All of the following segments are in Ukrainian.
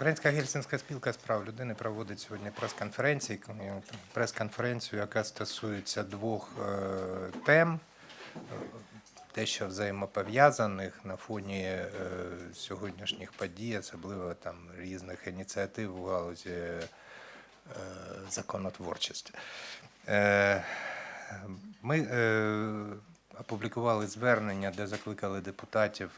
Українська гельсінська спілка з прав людини проводить сьогодні прес-конференції, прес-конференцію, яка стосується двох е, тем, е, дещо взаємопов'язаних на фоні е, сьогоднішніх подій, особливо там різних ініціатив у галузі е, законотворчості. Е, Ми е, опублікували звернення, де закликали депутатів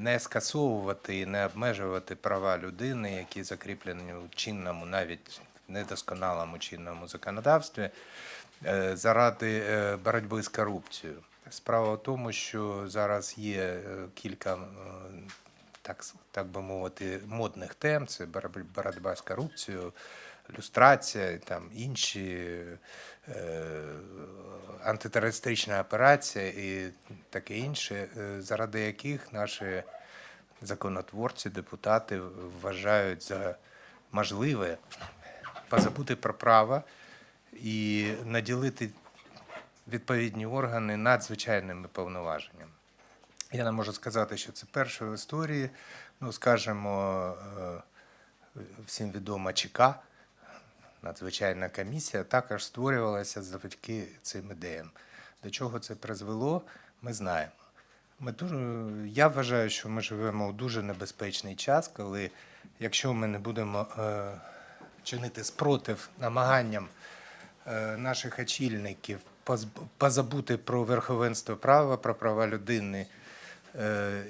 не скасовувати і не обмежувати права людини, які закріплені у чинному, навіть недосконалому чинному законодавстві, е, заради е, боротьби з корупцією. Справа в тому, що зараз є е, кілька, так, так би мовити, модних тем: це боротьба- з корупцією, люстрація, там інші е, антитерористична операція і таке інше, е, заради яких наші законотворці, депутати вважають за можливе позабути про право і наділити відповідні органи надзвичайними повноваженнями. Я не можу сказати, що це перше в історії. Ну, скажімо, е, всім відома ЧК, надзвичайна комісія, також створювалася завдяки цим ідеям. До чого це призвело, ми знаємо. Ми дуже, я вважаю, що ми живемо у дуже небезпечний час, коли, якщо ми не будемо е, чинити спротив намаганням е, наших очільників позабути про верховенство права, про права людини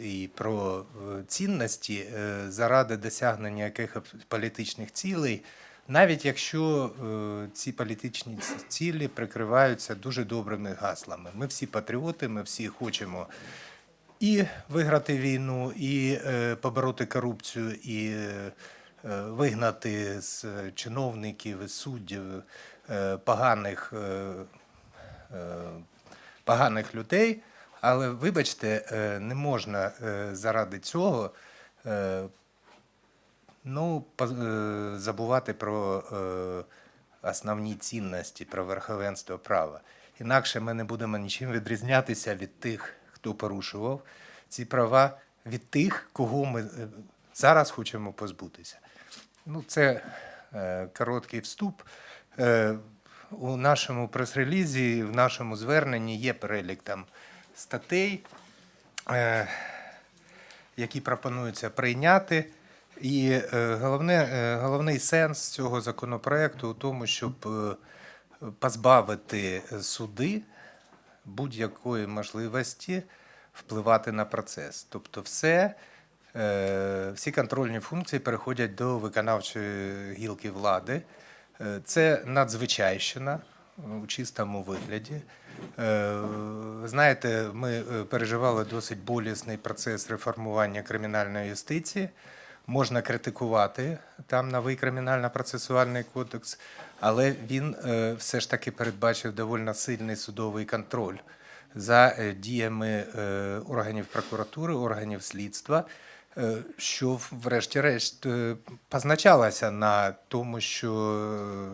і про е, цінності е, заради досягнення якихось політичних цілей, навіть якщо е, ці політичні цілі прикриваються дуже добрими гаслами. Ми всі патріоти, ми всі хочемо і виграти війну, і е, побороти корупцію, і е, е, вигнати з е, чиновників, суддів е, поганих, е, е, поганих людей. Але вибачте, е, не можна е, заради цього е, ну, забувати про основні цінності, про верховенство права. Інакше ми не будемо нічим відрізнятися від тих, хто порушував ці права, від тих, кого ми зараз хочемо позбутися. Ну, це короткий вступ. У нашому прес-релізі, в нашому зверненні є перелік там статей. Е, які пропонується прийняти. І е, головне, е, головний сенс цього законопроекту у тому, щоб позбавити суди будь-якої можливості впливати на процес. Тобто, все, всі контрольні функції переходять до виконавчої гілки влади. Це надзвичайщина у чистому вигляді. Е, Знаєте, ми е, переживали досить болісний процес реформування кримінальної юстиції. Можна критикувати там новий кримінально-процесуальний кодекс, але він е, все ж таки передбачив доволі сильний судовий контроль за діями органів прокуратури, органів слідства, що, врешті-решт, е, позначалося на тому, що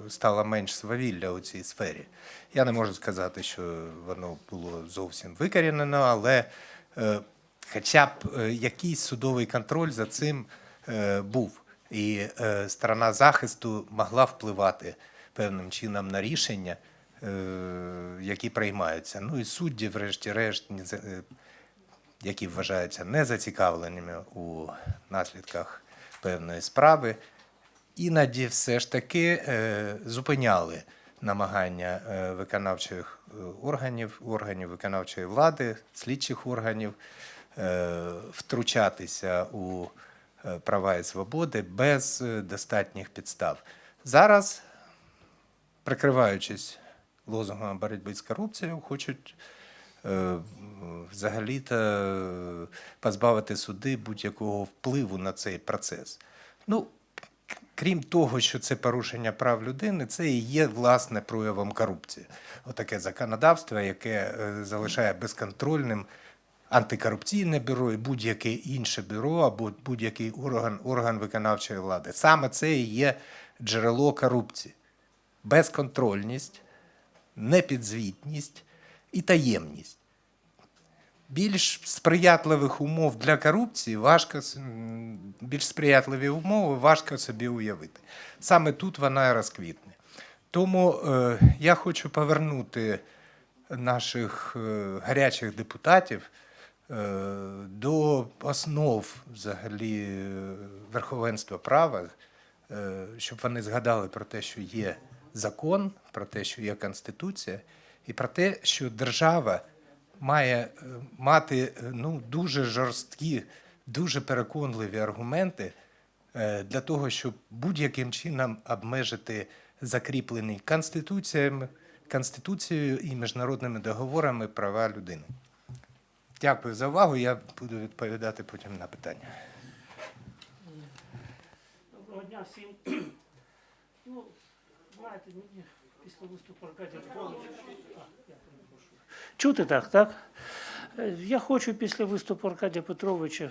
е, стало менш свавілля у цій сфері. Я не можу сказати, що воно було зовсім викорінено, але е, хоча б е, якийсь судовий контроль за цим е, був. І е, сторона захисту могла впливати певним чином на рішення, е, які приймаються. Ну і судді, врешті-решт, е, які вважаються незацікавленими у наслідках певної справи, іноді все ж таки е, зупиняли намагання е, виконавчих е, органів, органів виконавчої влади, слідчих органів втручатися у права і свободи без достатніх підстав. Зараз, прикриваючись лозунгом боротьби з корупцією, хочуть взагалі-то е, позбавити суди будь-якого впливу на цей процес. Ну, крім того, що це порушення прав людини, це і є власне проявом корупції. Отаке законодавство, яке е, залишає безконтрольним антикорупційне бюро і будь-яке інше бюро або будь-який орган, орган виконавчої влади. Саме це і є джерело корупції. Безконтрольність, непідзвітність і таємність. більш сприятливих умов для корупції важко більш сприятливі умови важко собі уявити. Саме тут вона розквітне. Тому е, я хочу повернути наших е, гарячих депутатів е, до основ взагалі е, верховенства права, е, щоб вони згадали про те, що є закон, про те, що є конституція, і про те, що держава має е, мати е, ну, дуже жорсткі, дуже переконливі аргументи е, для того, щоб будь-яким чином обмежити закріплені конституціями, конституцією і міжнародними договорами права людини. Дякую за увагу. Я буду відповідати потім на питання. Доброго дня всім. Ну, знаєте, мені після виступу Аркадія Петровича. Я перепрошую. Чути так, так? Я хочу після виступу Аркадія Петровича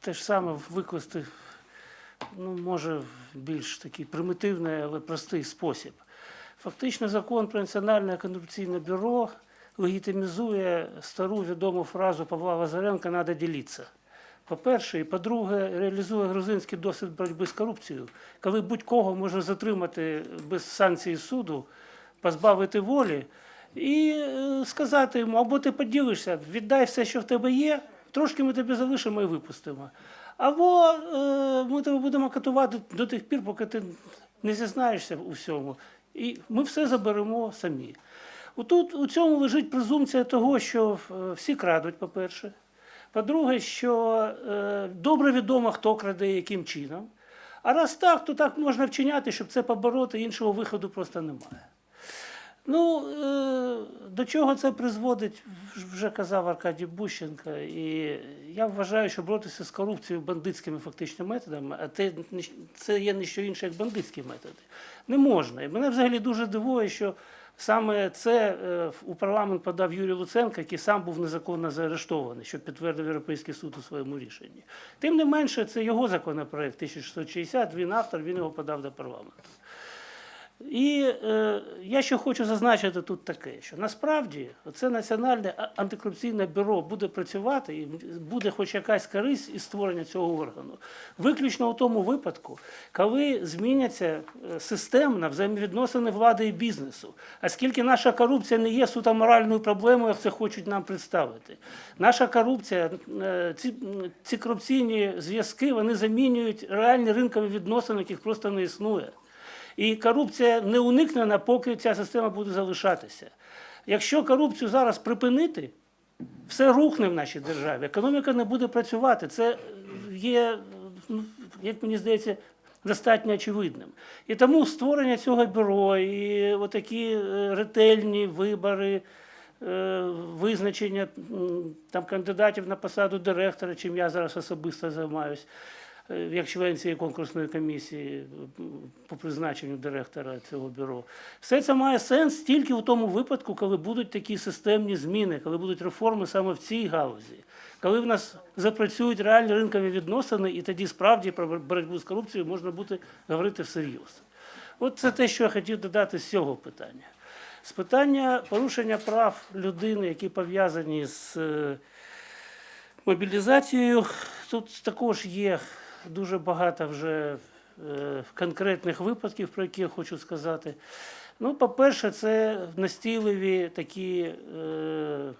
те ж саме викласти, ну, може, в більш такий примітивний, але простий спосіб. Фактично, закон про Національне антикорупційне бюро легітимізує стару відому фразу Павла Лазаренка «надо ділитися». По-перше, і по-друге, реалізує грузинський досвід боротьби з корупцією, коли будь-кого можна затримати без санкції суду, позбавити волі і е, сказати йому, або ти поділишся, віддай все, що в тебе є, трошки ми тебе залишимо і випустимо. Або е, ми тебе будемо катувати до тих пір, поки ти не зізнаєшся у всьому. І ми все заберемо самі. Отут у цьому лежить презумпція того, що е, всі крадуть, по-перше. По-друге, що е, добре відомо, хто краде яким чином. А раз так, то так можна вчиняти, щоб це побороти, іншого виходу просто немає. Ну, е, до чого це призводить, вже казав Аркадій Бущенко. І я вважаю, що боротися з корупцією бандитськими фактично методами, а те, це є не що інше, як бандитські методи, не можна. І мене взагалі дуже дивує, що саме це е, у парламент подав Юрій Луценко, який сам був незаконно заарештований, що підтвердив Європейський суд у своєму рішенні. Тим не менше, це його законопроект 1660, він автор, він його подав до парламенту. І е, я ще хочу зазначити тут таке, що насправді це Національне антикорупційне бюро буде працювати і буде хоч якась користь із створення цього органу. Виключно у тому випадку, коли зміняться е, системно взаємовідносини влади і бізнесу. Оскільки наша корупція не є суто моральною проблемою, як це хочуть нам представити. Наша корупція, е, ці, ці корупційні зв'язки вони замінюють реальні ринкові відносини, яких просто не існує. І корупція не уникнена, поки ця система буде залишатися. Якщо корупцію зараз припинити, все рухне в нашій державі, економіка не буде працювати. Це є, ну, як мені здається, достатньо очевидним. І тому створення цього бюро і отакі е, ретельні вибори, е, визначення там, кандидатів на посаду директора, чим я зараз особисто займаюся як член цієї конкурсної комісії по призначенню директора цього бюро. Все це має сенс тільки в тому випадку, коли будуть такі системні зміни, коли будуть реформи саме в цій галузі, коли в нас запрацюють реальні ринкові відносини, і тоді справді про боротьбу з корупцією можна буде говорити всерйоз. От це те, що я хотів додати з цього питання. З питання порушення прав людини, які пов'язані з е, мобілізацією, тут також є дуже багато вже е, конкретних випадків, про які я хочу сказати. Ну, по-перше, це настійливі такі е,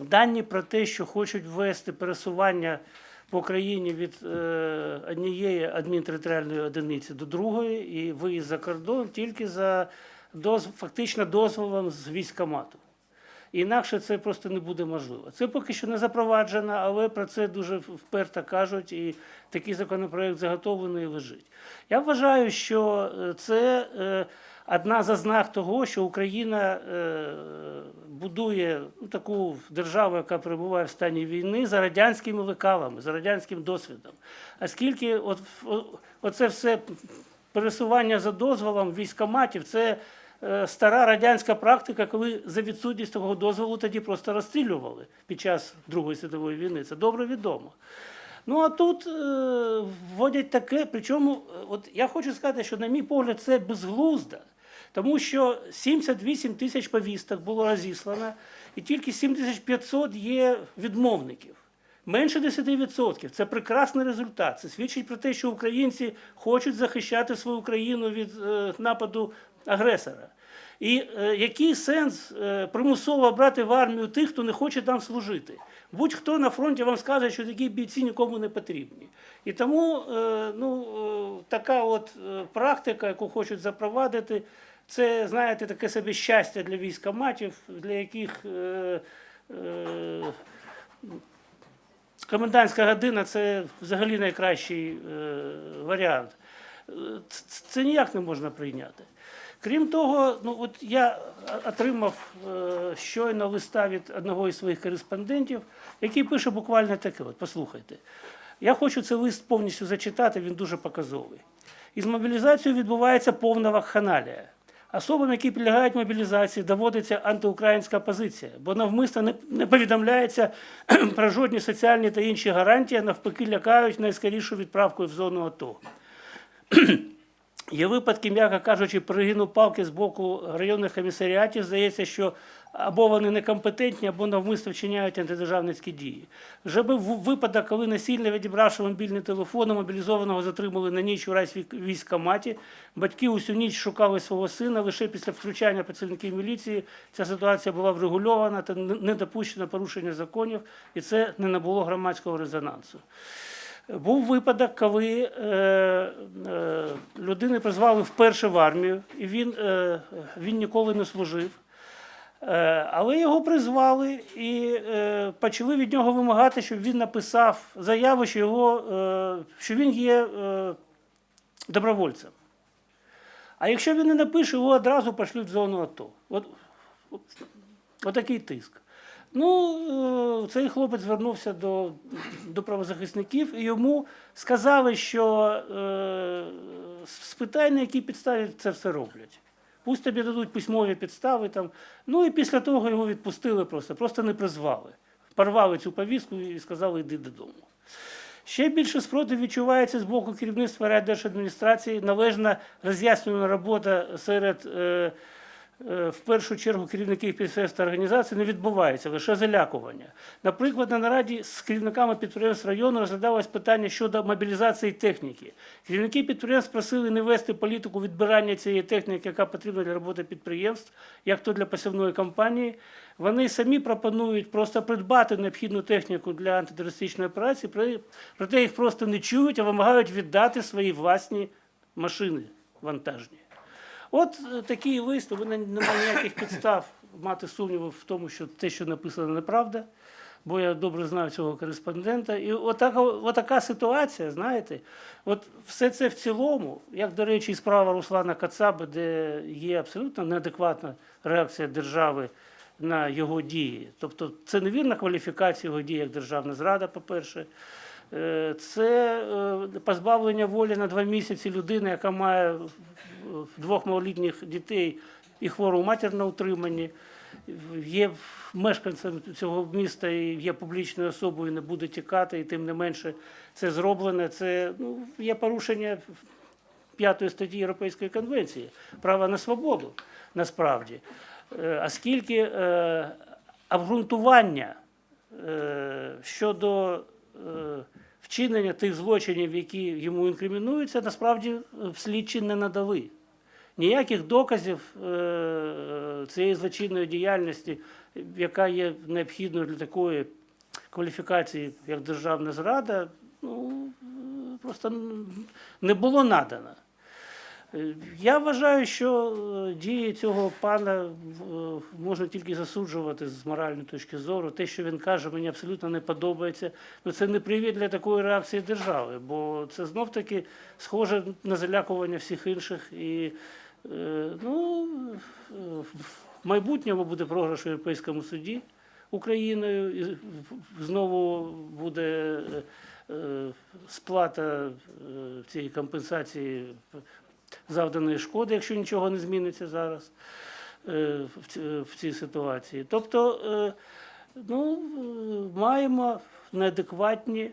дані про те, що хочуть ввести пересування по країні від е, однієї адмінтериторіальної одиниці до другої і виїзд за кордон тільки за доз, фактично дозволом з військкомату. Інакше це просто не буде можливо. Це поки що не запроваджено, але про це дуже вперто кажуть, і такий законопроект заготовлений і лежить. Я вважаю, що е, це е, одна з ознак того, що Україна е, будує ну, таку державу, яка перебуває в стані війни за радянськими лекалами, за радянським досвідом. Оскільки от, оце все пересування за дозволом військоматів, це стара радянська практика, коли за відсутність такого дозволу тоді просто розстрілювали під час Другої світової війни. Це добре відомо. Ну а тут е, вводять таке, причому, е, от я хочу сказати, що, на мій погляд, це безглуздо. Тому що 78 тисяч повісток було розіслано, і тільки 7500 є відмовників. Менше 10%. Це прекрасний результат. Це свідчить про те, що українці хочуть захищати свою країну від е, нападу агресора. І е, який сенс е, примусово брати в армію тих, хто не хоче там служити? Будь-хто на фронті вам скаже, що такі бійці нікому не потрібні. І тому е, ну, е, така от е, практика, яку хочуть запровадити, це, знаєте, таке собі щастя для військоматів, для яких е, е, комендантська година це взагалі найкращий е, варіант. Це ніяк не можна прийняти. Крім того, ну от я отримав е, щойно листа від одного із своїх кореспондентів, який пише буквально таке: от послухайте. Я хочу цей лист повністю зачитати, він дуже показовий. Із мобілізацією відбувається повна вакханалія. Особам, які підлягають мобілізації, доводиться антиукраїнська позиція, бо навмисно не повідомляється про жодні соціальні та інші гарантії, навпаки лякають найскорішу відправкою в зону АТО. Є випадки, м'яко кажучи, перегину палки з боку районних комісаріатів. Здається, що або вони некомпетентні, або навмисно вчиняють антидержавницькі дії. Вже був випадок, коли насильно відібравши мобільний телефон, мобілізованого затримали на ніч у військкоматі. Батьки усю ніч шукали свого сина. Лише після втручання працівників міліції ця ситуація була врегульована та не допущено порушення законів, і це не набуло громадського резонансу. Був випадок, коли е, е, людини призвали вперше в армію, і він, е, він ніколи не служив. Але його призвали і почали від нього вимагати, щоб він написав заяву, що, його, що він є добровольцем. А якщо він не напише, його одразу пошлють в зону АТО. От, от, отакий тиск. Ну, е, цей хлопець звернувся до, до правозахисників і йому сказали, що е, спитай, на якій підставі це все роблять. Пусть тобі дадуть письмові підстави. Там. Ну і після того його відпустили просто, просто не призвали. Порвали цю повістку і сказали, йди додому. Ще більше спротив відчувається з боку керівництва райдержадміністрації, належна роз'яснювана робота серед. Е, в першу чергу керівників підприємств та організацій не відбувається, лише залякування. Наприклад, на нараді з керівниками підприємств району розглядалось питання щодо мобілізації техніки. Керівники підприємств просили не вести політику відбирання цієї техніки, яка потрібна для роботи підприємств, як то для посівної кампанії. Вони самі пропонують просто придбати необхідну техніку для антитерористичної операції, проте їх просто не чують, а вимагають віддати свої власні машини вантажні. От е, такий лист, у немає ніяких підстав мати сумніву в тому, що те, що написано, неправда, бо я добре знаю цього кореспондента. І отака, отака ситуація, знаєте, от все це в цілому, як, до речі, і справа Руслана Кацаби, де є абсолютно неадекватна реакція держави на його дії. Тобто це невірна кваліфікація його дій як державна зрада, по-перше. Е, Це е, позбавлення волі на два місяці людини, яка має двох малолітніх дітей і хвору матір на утриманні. Є мешканцем цього міста і є публічною особою, не буде тікати, і тим не менше це зроблене. Це ну, є порушення п'ятої статті Європейської конвенції права на свободу насправді. Е, Оскільки е, обґрунтування е, щодо е, вчинення тих злочинів, які йому інкримінуються, насправді е, слідчі не надали. Ніяких доказів е, цієї злочинної діяльності, яка є необхідною для такої кваліфікації, як державна зрада, ну, просто не було надано. Я вважаю, що е, дії цього пана е, можна тільки засуджувати з моральної точки зору. Те, що він каже, мені абсолютно не подобається. Ну це не привід для такої реакції держави, бо це знов таки схоже на залякування всіх інших. І ну, е, в майбутньому буде програш у Європейському суді Україною, і знову буде е, сплата е, цієї компенсації завданої шкоди, якщо нічого не зміниться зараз в цій ситуації. Тобто, ну, маємо неадекватні,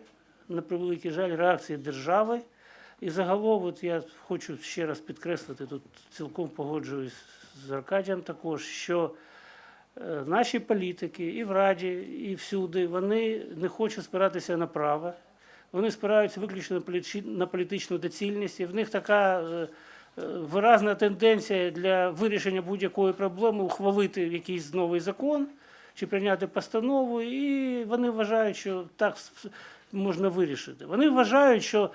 на превеликий жаль, реакції держави. І загалом, от я хочу ще раз підкреслити, тут цілком погоджуюсь з Аркадієм також, що е, наші політики і в Раді, і всюди, вони не хочуть спиратися на право, вони спираються виключно на політичну доцільність, і в них така е, е, виразна тенденція для вирішення будь-якої проблеми ухвалити якийсь новий закон чи прийняти постанову, і вони вважають, що так можна вирішити. Вони вважають, що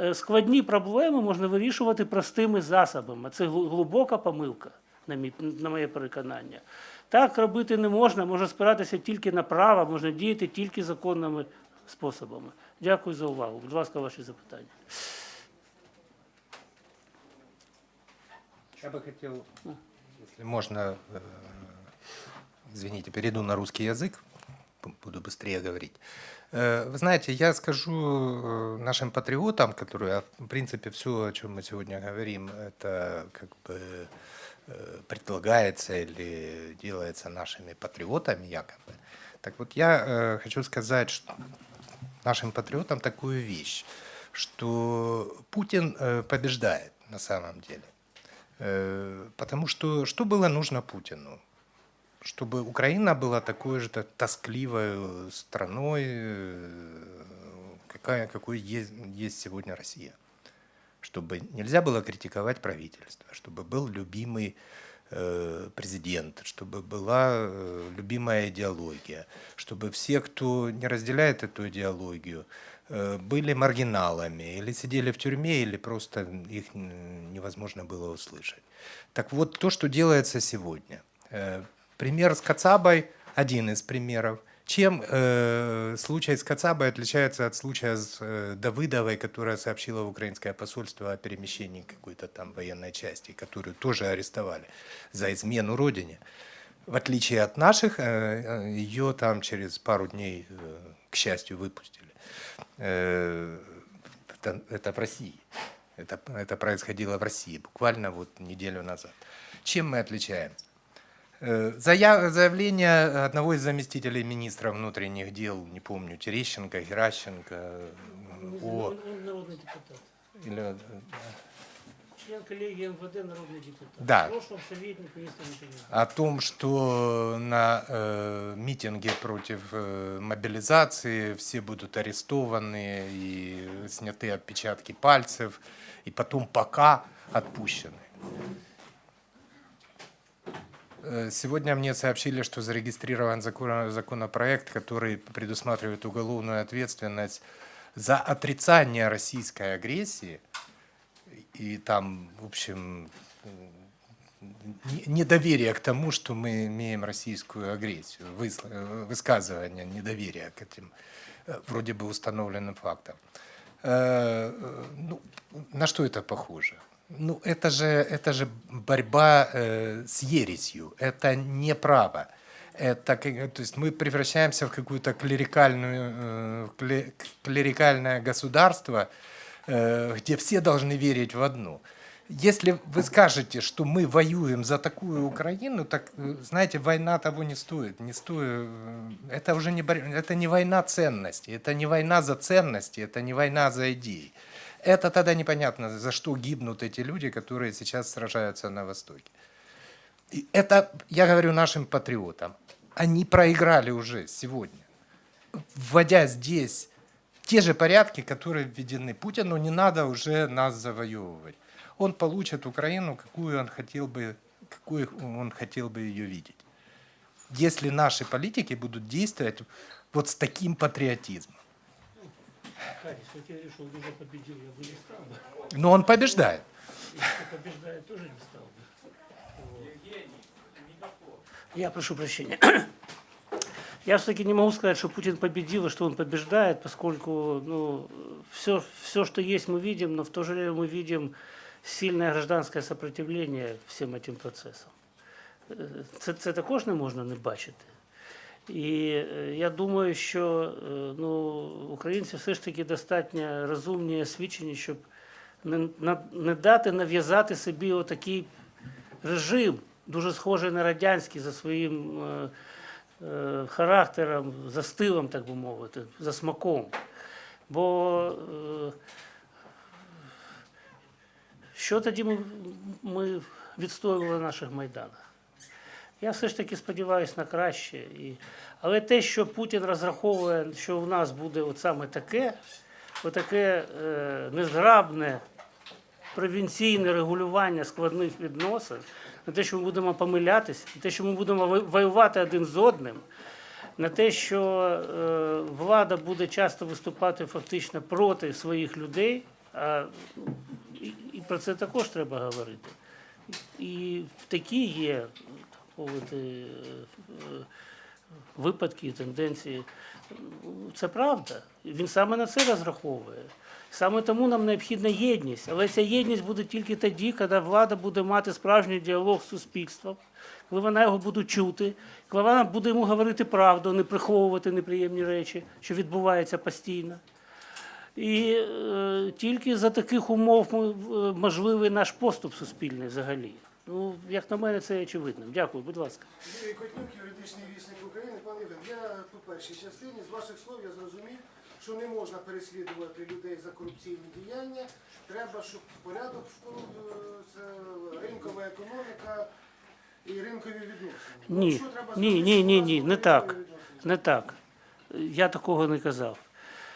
е, складні проблеми можна вирішувати простими засобами. Це глу- глибока помилка, на, мій, на моє переконання. Так робити не можна, можна спиратися тільки на право, можна діяти тільки законними способами. Дякую за увагу. Будь ласка, ваші запитання. Я бы хотел, если можно, э, извините, перейду на русский язык, бу- буду быстрее говорить. Э, Вы знаете, я скажу э, нашим патриотам, которые, а, в принципе, все, о чем мы сегодня говорим, это как бы э, предлагается или делается нашими патриотами якобы. Так вот, я э, хочу сказать что нашим патриотам такую вещь, что Путин э, побеждает на самом деле. Э, Потому что что было нужно Путину? Чтобы Украина была такой же то- тоскливой страной, э, какая, какой есть, есть сегодня Россия. Чтобы нельзя было критиковать правительство, чтобы был любимый э, президент, чтобы была э, любимая идеология, чтобы все, кто не разделяет эту идеологию, э, были маргиналами, или сидели в тюрьме, или просто их невозможно было услышать. Так вот, то, что делается сегодня. Пример с Кацабой – один из примеров. Чем э, случай с Кацабой отличается от случая с э, Давыдовой, которая сообщила в украинское посольство о перемещении какой-то там военной части, которую тоже арестовали за измену родине? В отличие от наших, э, ее там через пару дней, э, к счастью, выпустили. Э, Это, это в России. Это, это происходило в России буквально вот неделю назад. Чем мы отличаемся? Э, зая- Заявление одного из заместителей министра внутренних дел, не помню, Терещенко, Геращенко, э, о... Он народний депутат. или, э, Член коллегии МВД, народный депутат. Да. В прошлом советник министра внутренних дел. о том, что на э, митинге против э, мобилизации все будут арестованы и сняты отпечатки пальцев, и потом пока отпущены. Э, Сегодня мне сообщили, что зарегистрирован закон- законопроект, который предусматривает уголовную ответственность за отрицание российской агрессии. И там, в общем, не- недоверие к тому, что мы имеем российскую агрессию, высла- э, высказывание недоверия к этим э, вроде бы установленным фактам. Э, э, Ну, на что это похоже? Ну, это же, это же борьба э, с ересью, это не право. Это, то есть мы превращаемся в какую-то клерикальную, э, кле- клерикальное государство, э, где все должны верить в одно. Если вы скажете, что мы воюем за такую Украину, так, э, знаете, война того не стоит. Не стоит э, это уже не, борь- это не война ценностей, это не война за ценности, это не война за идеи. Это тогда непонятно, за что гибнут эти люди, которые сейчас сражаются на Востоке. И это, я говорю нашим патриотам, они проиграли уже сегодня. Вводя здесь те же порядки, которые введены Путину, не надо уже нас завоевывать. Он получит Украину, какую он хотел бы, какую он хотел бы ее видеть. Если наши политики будут действовать вот с таким патриотизмом. Но он побеждает. Если побеждает, тоже не стал бы. Вот. Я прошу прощения. Я все-таки не могу сказать, что Путин победил и что он побеждает, поскольку ну, все, все, что есть, мы видим, но в то же время мы видим сильное гражданское сопротивление всем этим процессам. Е, Це, це також не можна не бачити. І е, я думаю, що е, ну, українці все ж таки достатньо розумні освічені, щоб не, не дати нав'язати собі отакий режим, дуже схожий на радянський за своїм е, е, характером, за стилем, так би мовити, за смаком. Бо е, що тоді ми, ми відстоювали на наших майданах? Я все ж таки сподіваюся на краще. І... Але те, що Путін розраховує, що у нас буде от саме таке, отаке е, незграбне провінційне регулювання складних відносин, на те, що ми будемо помилятися, на те, що ми будемо воювати один з одним, на те, що е, влада буде часто виступати фактично проти своїх людей, а, і, і про це також треба говорити. І такі є мовити, е, е, випадки, тенденції. Це правда. Він саме на це розраховує. Саме тому нам необхідна єдність. Але ця єдність буде тільки тоді, коли влада буде мати справжній діалог з суспільством, коли вона його буде чути, коли вона буде йому говорити правду, не приховувати неприємні речі, що відбувається постійно. І е, тільки за таких умов е, можливий наш поступ суспільний взагалі. Ну, як на мене, це очевидно. Дякую, будь ласка. Юрій Котнюк, юридичний вісник України. Пане Євген, я по першій частині з ваших слов я зрозумів, що не можна переслідувати людей за корупційні діяння. Треба, щоб порядок в е, це ринкова економіка і ринкові відносини. Ні, Що треба ні, ні, ні, ні, не так. Не так. Я такого не казав.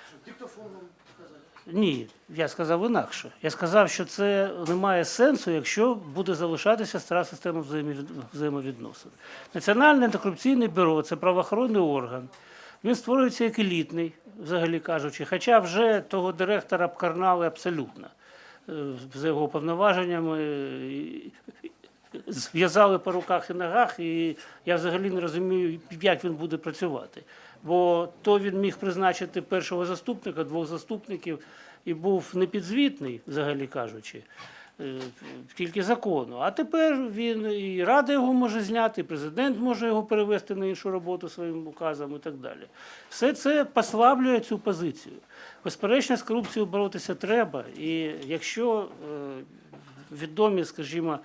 Що, Диктофон вам сказати. Ні, я сказав інакше. Я сказав, що це не має сенсу, якщо буде залишатися стара система взаємовід- взаємовідносин. Національне антикорупційне бюро це правоохоронний орган. Він створюється як елітний, взагалі кажучи, хоча вже того директора обкарнали абсолютно е, за його повноваженнями. зв'язали по руках і ногах, і я взагалі не розумію, як він буде працювати. Бо то він міг призначити першого заступника, двох заступників і був непідзвітний, взагалі кажучи, е, тільки закону. А тепер він і рада його може зняти, і президент може його перевести на іншу роботу своїм указом і так далі. Все це послаблює цю позицію. Безперечно, з корупцією боротися треба. І якщо е, відомі, скажімо,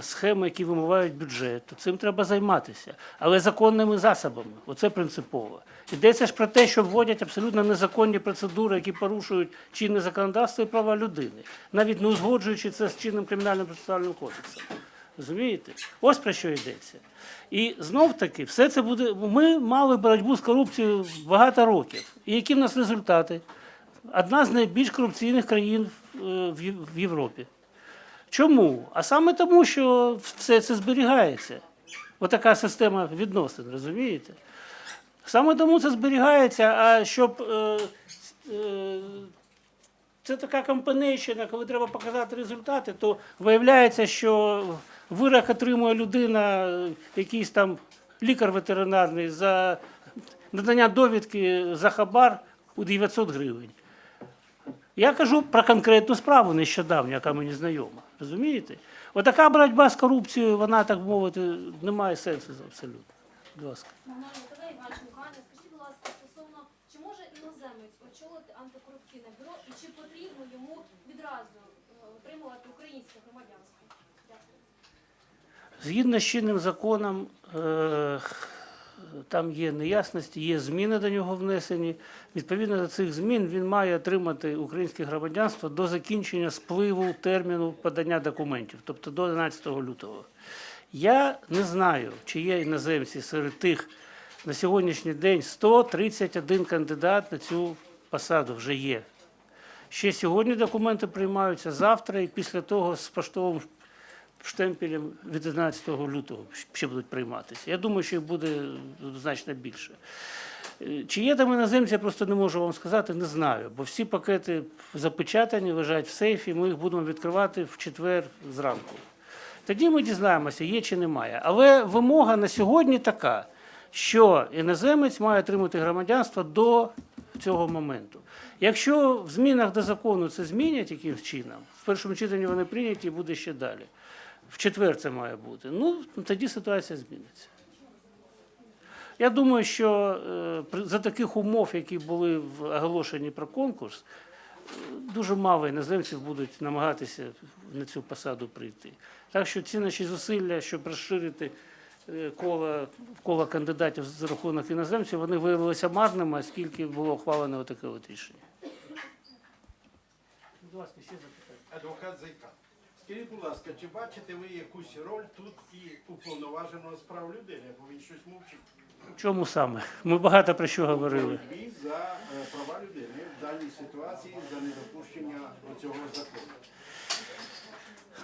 схеми, які вимивають бюджет, то цим треба займатися. Але законними засобами. Оце принципово. Йдеться ж про те, що вводять абсолютно незаконні процедури, які порушують чинне законодавство і права людини, навіть не узгоджуючи це з чинним кримінальним процесуальним кодексом. Розумієте? Ось про що йдеться. І знов таки, все це буде. Ми мали боротьбу з корупцією багато років. І які в нас результати? Одна з найбільш корупційних країн в, е, Європі. Чому? А саме тому, що все це зберігається. Отака система відносин, розумієте? Саме тому це зберігається, а щоб. Е, е, це така компанейщина, коли треба показати результати, то виявляється, що вирок отримує людина, е, якийсь там лікар ветеринарний за надання довідки за хабар у 900 гривень. Я кажу про конкретну справу нещодавню, яка мені знайома. Розумієте? Отака боротьба з корупцією, вона, так мовити, не має сенсу абсолютно. Будь ласка. Скажіть, будь ласка, стосовно, чи може іноземець очолити антикорупційне бюро і чи потрібно йому відразу е, отримувати українське громадянство? Дякую. Згідно з чинним законом, е, там є неясності, є зміни до нього внесені. Відповідно до цих змін він має отримати українське громадянство до закінчення спливу терміну подання документів, тобто до 11 лютого. Я не знаю, чи є іноземці серед тих на сьогоднішній день 131 кандидат на цю посаду вже є. Ще сьогодні документи приймаються завтра, і після того з поштовим штемпелем від 11 лютого ще будуть прийматися. Я думаю, що їх буде значно більше. Е, Чи є там іноземці, я просто не можу вам сказати, не знаю, бо всі пакети запечатані, лежать в сейфі, ми їх будемо відкривати в четвер зранку. Тоді ми дізнаємося, є чи немає. Але вимога на сьогодні така, що іноземець має отримати громадянство до цього моменту. Якщо в змінах до закону це змінять якимось чином, в першому читанні вони прийняті і буде ще далі. В четвер це має бути. Ну, тоді ситуація зміниться. Я думаю, що е, за таких умов, які були в оголошенні про конкурс, е, дуже мало іноземців будуть намагатися на цю посаду прийти. Так що ці наші зусилля, щоб розширити е, коло, коло кандидатів за рахунок іноземців, вони виявилися марними, оскільки було ухвалено таке от рішення. Будь ласка, ще запитання. Адвокат Зайка. Скажіть, будь ласка, чи бачите ви якусь роль тут і уповноваженого з прав людини, бо він щось мовчить? Чому саме? Ми багато про що говорили. Боротьбі за е, права людини в даній ситуації за недопущення цього закону.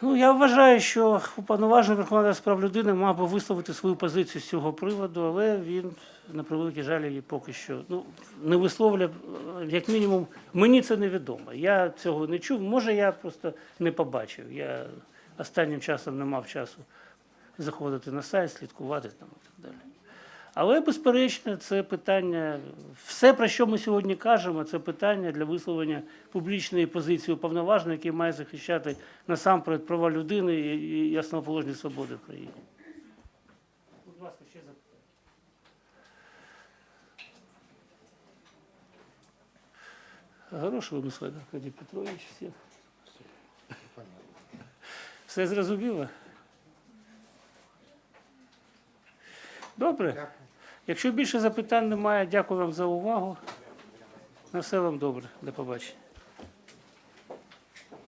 Ну, я вважаю, що уповноважений Верховної Ради з прав людини мав би висловити свою позицію з цього приводу, але він, на превеликий жаль, її поки що ну, не висловлює, е, як мінімум, мені це невідомо. Я цього не чув. Може, я просто не побачив. Я останнім часом не мав часу заходити на сайт, слідкувати там і так далі. Але, безперечно, це питання, все, про що ми сьогодні кажемо, це питання для висловлення публічної позиції уповноваженого, який має захищати насамперед права людини і основоположні свободи в. Будь ласка, ще запитання. Хороший вимислив, Аркадій Петрович, всіх. Все зрозуміло? Добре. Якщо більше запитань немає, дякую вам за увагу. На все вам добре. До побачення.